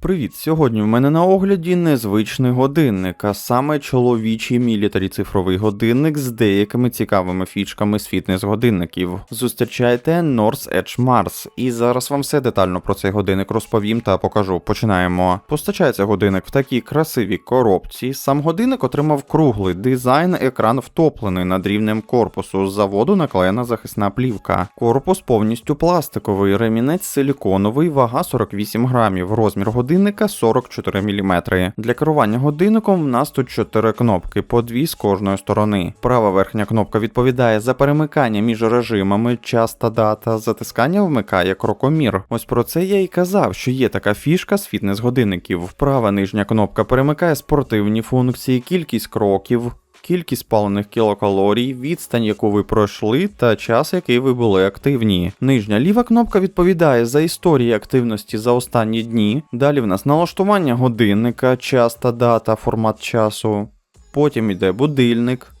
Привіт! Сьогодні в мене на огляді незвичний годинник, а саме чоловічий мілітарі цифровий годинник з деякими цікавими фішками з фітнес-годинників. Зустрічайте North Edge Mars. І зараз вам все детально про цей годинник розповім та покажу. Починаємо. Постачається годинник в такій красивій коробці. Сам годинник отримав круглий дизайн, екран втоплений над рівнем корпусу. З заводу наклеєна захисна плівка. Корпус повністю пластиковий, ремінець силіконовий, вага 48 грамів, розмір годинника 44 мм. Для керування годинником в нас тут 4 кнопки, по дві з кожної сторони. Права верхня кнопка відповідає за перемикання між режимами, час та дата. Затискання вмикає крокомір. Ось про це я і казав, що є така фішка з фітнес-годинників. Права нижня кнопка перемикає спортивні функції, кількість кроків. Кількість спалених кілокалорій, відстань, яку ви пройшли, та час, який ви були активні. Нижня ліва кнопка відповідає за історії активності за останні дні. Далі в нас налаштування годинника, час та дата, формат часу. Потім йде будильник,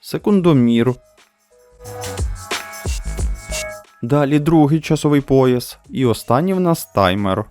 секундомір. Далі другий часовий пояс. І останній в нас таймер.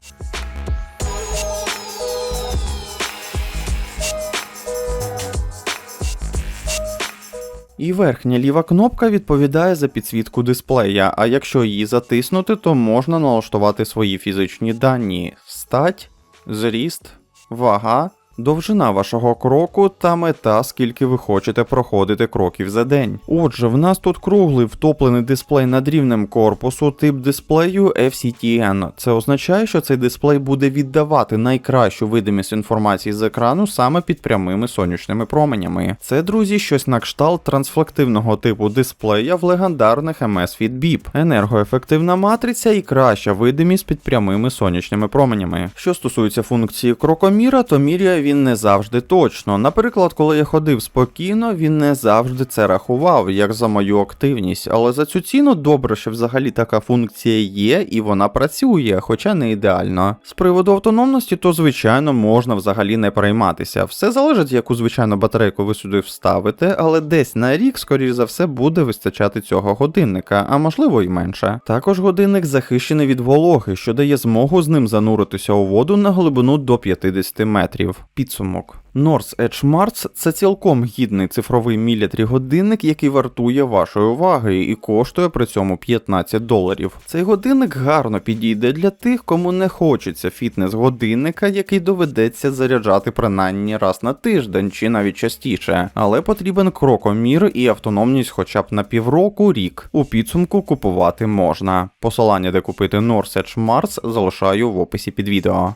І верхня ліва кнопка відповідає за підсвітку дисплея, а якщо її затиснути, то можна налаштувати свої фізичні дані: стать, зріст, вага, довжина вашого кроку та мета, скільки ви хочете проходити кроків за день. Отже, в нас тут круглий втоплений дисплей над рівнем корпусу, тип дисплею FCTN. Це означає, що цей дисплей буде віддавати найкращу видимість інформації з екрану саме під прямими сонячними променями. Це, друзі, щось на кшталт трансфлективного типу дисплея в легендарних MS Fit Beep. енергоефективна матриця і краща видимість під прямими сонячними променями. Що стосується функції крокоміра, то міряє він не завжди точно. Наприклад, коли я ходив спокійно, він не завжди це рахував, як за мою активність, але за цю ціну добре, що взагалі така функція є і вона працює, хоча не ідеально. З приводу автономності, то звичайно можна взагалі не перейматися. Все залежить, яку звичайну батарейку ви сюди вставите, але десь на рік, скоріш за все, буде вистачати цього годинника, а можливо і менше. Також годинник захищений від вологи, що дає змогу з ним зануритися у воду на глибину до 50 метрів. Підсумок. North Edge Mars – це цілком гідний цифровий мілітрі годинник, який вартує вашої уваги і коштує при цьому 15 доларів. Цей годинник гарно підійде для тих, кому не хочеться фітнес-годинника, який доведеться заряджати принаймні раз на тиждень чи навіть частіше, але потрібен крокомір і автономність хоча б на півроку рік. У підсумку купувати можна. Посилання, де купити North Edge Mars, залишаю в описі під відео.